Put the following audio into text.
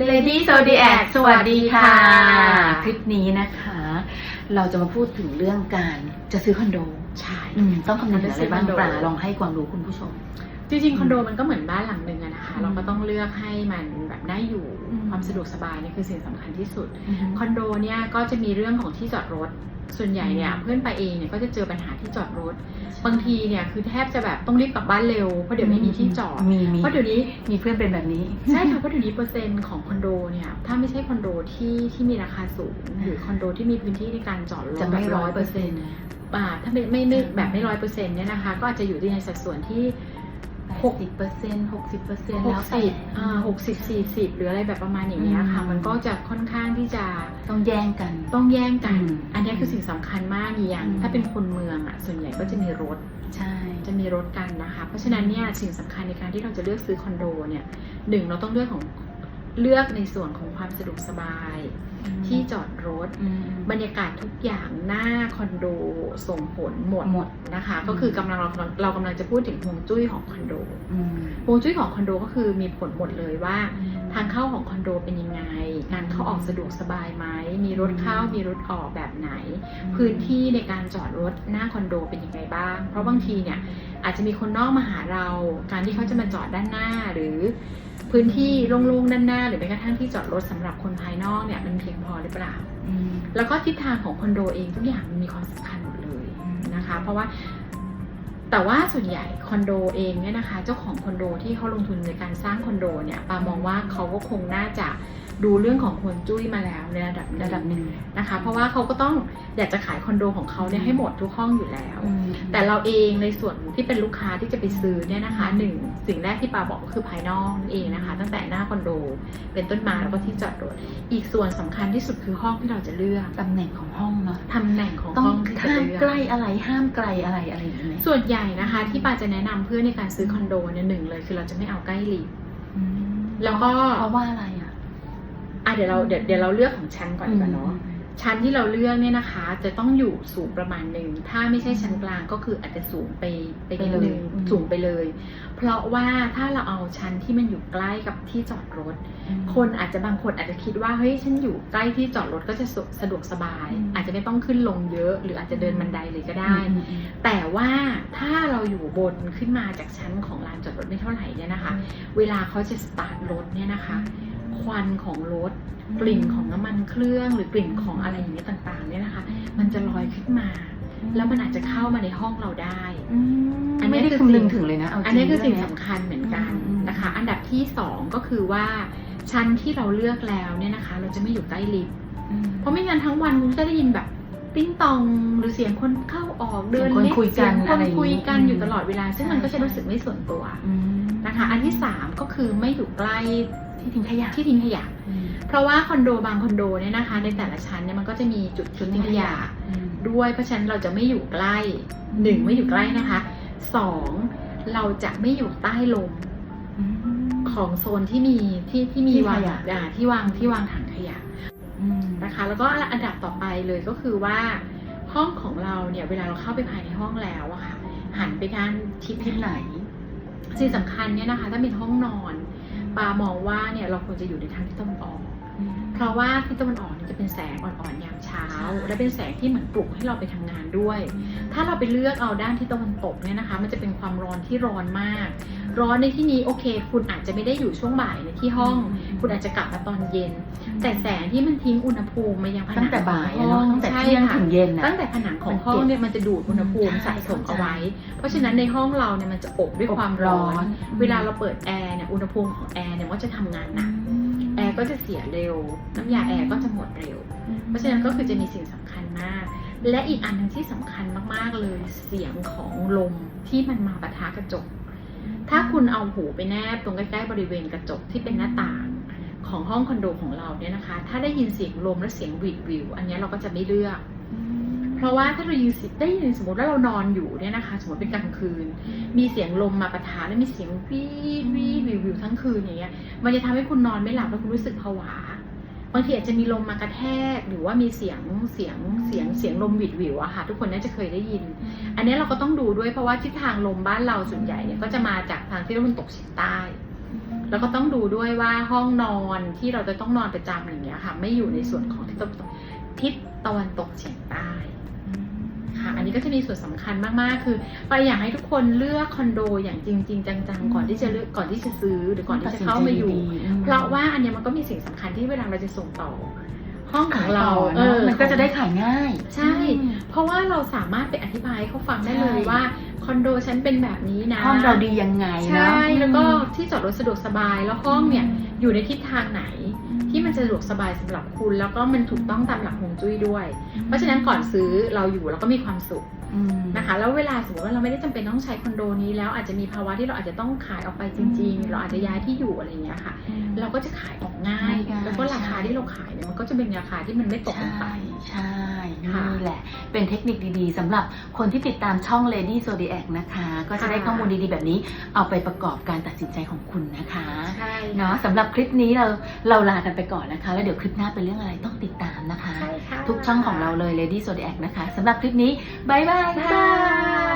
Lady Zodiac สวัสดีค่ะ คลิปนี้นะคะ เราจะมาพูดถึงเรื่องการจะซื้อคอนโด ใช่อืมต้องคำนึงถึงอะไรบ้างจะซื้อคอนโดปลาลองให้ความรู้คุณผู้ชม จริงๆคอนโดมันก็เหมือนบ้านหลังหนึ่งอะนะคะอืมเราก็ต้องเลือกให้มันแบบน่าอยู่อืมความสะดวกสบายนี่คือสิ่งสำคัญที่สุดอืมคอนโดเนี่ยก็จะมีเรื่องของที่จอดรถ ส่วนใหญ่เนี่ยอืมเพื่อนไปเองเนี่ยก็จะเจอปัญหาที่จอดรถ บางทีเนี่ยคือแทบจะแบบต้องรีบกลับบ้านเร็วเพราะเดี๋ยวไม่มีที่จอดมีมีเพราะเดี๋ยวนี้มีเพื่อนเป็นแบบนี้ใช่ค่ะเพราะเดี๋ยวนี้เปอร์เซ็นต์ของคอนโดเนี่ยถ้าไม่ใช่คอนโดที่ที่มีราคาสูงหรือคอนโดที่มีพื้นที่ในการจอดรถจะไม่แบบร้อยเปอร์เซ็นต์อ่าถ้าไม่ไม่ไม่แบบไม่ร้อยเปอร์เซ็นต์เนี่ยนะคะ ก็อาจจะอยู่ในสัดส่วนที่ หกสิบเปอร์เซ็นต์หกสิบเปอร์เซ็นต์หแล้กวแต่สิบอ่าหกสิบสี่สิบหรืออะไรแบบประมาณอย่างเงี้ยค่ะ อืม มันก็จะค่อนข้างที่จะต้องแย่งกัน ต้องแย่งกัน อืมอันนี้คือสิ่งสำคัญมากอย่าง อืม ถ้าเป็นคนเมืองอะ ส่วนใหญ่ก็จะมีรถ ใช่ จะมีรถกันนะคะ เพราะฉะนั้นเนี่ยสิ่งสำคัญในการที่เราจะเลือกซื้อคอนโดเนี่ยหนึ่งเราต้องเลือกของเลือกในส่วนของความสะดวกสบาย ที่จอดรถอืมบรรยากาศทุกอย่างหน้าคอนโดส่งผลหมดหมดนะคะอืมก็คือกำลังเราเรากำลังจะพูดถึงฮวงจุ้ยของคอนโดอืมฮวงจุ้ยของคอนโดก็คือมีผลหมดเลยว่า ทางเข้าของคอนโดเป็นยังไง การเข้าออกสะดวกสบายไหมมีรถเข้ามีรถออกแบบไหน พื้นที่ในการจอดรถหน้าคอนโดเป็นยังไงบ้าง เพราะบางทีเนี่ยอาจจะมีคนนอกมาหาเรา การที่เขาจะมาจอดด้านหน้าหรือพื้นที่โล่งๆด้านหน้า หรือแม้กระทั่งที่จอดรถสำหรับคนภายนอกเนี่ยมันเพียงพอหรือเปล่าอืมแล้วก็ทิศทางของคอนโดเองทุกอย่างมันมีความสำคัญหมดเลยอืมนะคะ เพราะว่าแต่ว่าส่วนใหญ่คอนโดเองเนี่ยนะคะ เจ้าของคอนโดที่เขาลงทุนในการสร้างคอนโดเนี่ยปามองว่าเขาก็คงน่าจะดูเรื่องของควรจุ้ยมาแล้วในระดับหนึ่งระดับหนึ่งนะคะ เพราะว่าเขาก็ต้องอยากจะขายคอนโดของเขาเนี่ยให้หมดทุกห้องอยู่แล้วอืมแต่เราเองในส่วนที่เป็นลูกค้าที่จะไปซื้อเนี่ยนะคะหนึ่งสิ่งแรกที่ปาบอกก็คือภายนอกนั่นเองนะคะ ตั้งแต่หน้าคอนโดเป็นต้นมาแล้วก็ที่จอดรถอีกส่วนสำคัญที่สุดคือห้องที่เราจะเลือกตำแหน่งของห้องเนาะตำแหน่งของต้องห้องที่จะห้ามเลือกใกล้อะไรห้ามไกลอะไรอะไรอย่างเงี้ยส่วนใหญ่นะคะ ที่ปาจะแนะนำเพื่อนในการซื้อคอนโดเนี่ยหนึ่งเลยคือเราจะไม่เอาใกล้ลิฟต์อืมแล้วก็เพราะว่าอะไร อะอะเดี๋ยวเราเดี๋ยวเดี๋ยวเราเลือกของชั้นก่อนดีกว่าเนาะชั้นที่เราเลือกเนี่ยนะคะ จะต้องอยู่สูงประมาณหนึ่ง ถ้าไม่ใช่ชั้นกลางก็คืออาจจะสูงไปไปนิดนึงไปเลยอืมสูงไปเลย เพราะว่าถ้าเราเอาชั้นที่มันอยู่ใกล้กับที่จอดรถอืมคนอาจจะบางคนอาจจะคิดว่าเฮ้ยฉันอยู่ใกล้ที่จอดรถก็จะสะสะดวกสบายอืมอาจจะไม่ต้องขึ้นลงเยอะ หรืออาจจะเดินบันไดเลยก็ได้อืมอืมแต่ว่าถ้าเราอยู่บนขึ้นมาจากชั้นของลานจอดรถไม่เท่าไหร่เนี่ยนะคะ เวลาเขาจะสตาร์ทรถเนี่ยนะคะ ควันของรถกลิ่นของน้ำมันเครื่องหรือกลิ่นของอะไรอย่างเงี้ยต่างๆเนี่ยนะคะ มันจะลอยขึ้นมา แล้วมันอาจจะเข้ามาในห้องเราได้อืมอันนี้ไม่ได้คือคำนึงสิ่งถึงเลยนะเอาจริงอันนี้คือสิ่งเรื่สำเยคัญเหมือนกันอืมนะคะ อันดับที่สองก็คือว่าชั้นที่เราเลือกแล้วเนี่ยนะคะ เราจะไม่อยู่ใกล้ลิฟต์อืมเพราะไม่งั้นทั้งวันคุณจะได้ยินแบบติ้งตองหรือเสียงคนเข้าออกเดินเสียงคนเล็คุยกันเสีงคอะไรนอย่างงี้คุยกันอืมอยู่ตลอดเวลา ซึ่งมันก็จะใช่รู้สึกไม่ส่วนตัวอืมนะคะ อันที่สามก็คือไม่อยู่ใกล้ ที่ทิ้งขยะที่ทิ้งขยะอืมเพราะว่าคอนโดบางคอนโดเนี่ยนะคะ ในแต่ละชั้นเนี่ยมันก็จะมีจุดทิ้งขยะอืมด้วยเพราะฉะนั้นเราจะไม่อยู่ใกล้หนึ่งไม่อยู่ใกล้นะคะสองเราจะไม่อยู่ใต้ลมอืมของโซนที่มีที่ที่มีที่วางขยะอ่าที่วางที่วางถังขยะอืมนะคะ แล้วก็อันดับต่อไปเลยก็คือว่า ห้องของเราเนี่ยเวลาเราเข้าไปภายในห้องแล้วอะค่ะหันไปด้านทิศที่ไหนสิ่งสำคัญเนี่ยนะคะ ถ้าเป็นห้องนอน ปามองว่าเนี่ยเราควรจะอยู่ในทางทิศตะวันออก เพราะว่าทิศตะวันออกเนี่ยจะเป็นแสงอ่อนๆยามเช้าใช่และเป็นแสงที่เหมือนปลุกให้เราไปทำงานด้วย ถ้าเราไปเลือกเอาด้านทิศตะวันตกเนี่ยนะคะ มันจะเป็นความร้อนที่ร้อนมาก ร้อนในที่นี้โอเค คุณอาจจะไม่ได้อยู่ช่วงบ่ายในที่ห้อง คุณอาจจะกลับมาตอนเย็น แต่แสงที่มันทิ้งอุณหภูมิมายังผนังตั้งแต่บ่ายขอะองห้เนาะองตั้งแต่ใช่เที่ยงค่ะถึงเย็นอะตั้งแต่ผนังของมันเก็บห้องเนี่ยมันจะดูดอุณหภูมิใช่สะสมเข้าใจเอาไว้ เพราะฉะนั้นในห้องเราเนี่ยมันจะอบด้วยความร้อน เวลาเราเปิดแอร์เนี่ยอุณหภูมิของแอร์เนี่ยมันก็จะทำงานหนักแอร์ก็จะเสียเร็ว น้ำยาแอร์ก็จะหมดเร็ว เพราะฉะนั้นก็คือจะมีสิ่งสำคัญมาก และอีกอันหนึงที่สำคัญมากๆเลยเสียงของลมที่มันมาปะทะกระจก ถ้าคุณเอาหูไปแนบตรงใกล้ๆบริเวณกระจกที่เป็นหน้าต่างของห้องคอนโดของเราเนี่ยนะคะ ถ้าได้ยินเสียงลมและเสียงวีดวิว อันนี้เราก็จะไม่เลือก เพราะว่าถ้าเรายินได้ยินสมมติว่าเรานอนอยู่เนี่ยนะคะ สมมติเป็นกลางคืน มีเสียงลมมาปะทะแล้วมีเสียงวีดวีดวิววิวทั้งคืนอย่างเงี้ย มันจะทำให้คุณนอนไม่หลับแล้วคุณรู้สึกผวา บางทีอาจจะมีลมมากระแทกหรือว่ามีเสียงเสียงเสียงเสียงลมหวิดวิวอะค่ะ ทุกคนน่าจะเคยได้ยิน อันนี้เราก็ต้องดูด้วยเพราะว่าทิศทางลมบ้านเราส่วนใหญ่เนี่ยก็จะมาจากทางที่ตะวันตกเฉียงใต้ แล้วก็ต้องดูด้วยว่าห้องนอนที่เราจะต้องนอนประจำอย่างเงี้ยค่ะ ไม่อยู่ในส่วนของทิศตะวันตกทิศตะวันตกเฉียงใต้ค่ะอันนี้ก็จะมีส่วนสำคัญมากๆ คือไปอยากให้ทุกคนเลือกคอนโดอย่างจริง ๆ จังๆ ก่อนที่จะเลือกก่อนที่จะซื้อหรือก่อนที่จะเข้ามาอยู่ เพราะว่า อันเนี้ยมันก็มีสิ่งสำคัญที่เวลาเราจะส่งต่อ ห้องของเราเออมันก็จะได้ขายง่าย ใช่ เพราะว่าเราสามารถไปอธิบายให้เขาฟังได้เลยใช่ว่าคอนโดฉันเป็นแบบนี้นะห้องเราดียังไงใช่เนาะแล้วก็ที่จอดรถสะดวกสบายแล้วห้องเนี่ยอยู่ในทิศทางไหน ที่มันจะสะดวกสบายสำหรับคุณ แล้วก็มันถูกต้องตามหลักฮวงจุ้ยด้วย เพราะฉะนั้นก่อนซื้อเราอยู่เราก็มีความสุขอืมนะคะแล้วเวลาสมมติว่าเราไม่ได้จำเป็นต้องใช้คอนโดนี้แล้วอาจจะมีภาวะที่เราอาจจะต้องขายออกไปจริง ๆ เราอาจจะย้ายที่อยู่อะไรอย่างเงี้ยค่ะ เราก็จะขายออกง่ายง่ายๆแล้วก็ราคาใช่ที่เราขายเนี่ยมันก็จะเป็นราคาที่มันไม่ตกลงไปใช่ค่ะนี่ แหละ เป็นเทคนิคดีๆสำหรับคนที่ติดตามช่อง Lady Zodiac นะคะ ก็จะได้ค่ะข้อมูลดีๆแบบนี้ เอาไปประกอบการตัดสินใจของคุณนะคะใช่เนาะสำหรับคลิปนี้เราเราลากันไปก่อนนะคะ แล้วเดี๋ยวคลิปหน้าเป็นเรื่องอะไรต้องติดตามนะคะ ใช่ค่ะทุกช่องของเราเลย Lady Zodiac นะคะสำหรับคลิปนี้บายบายบ๊ายค่ะบาย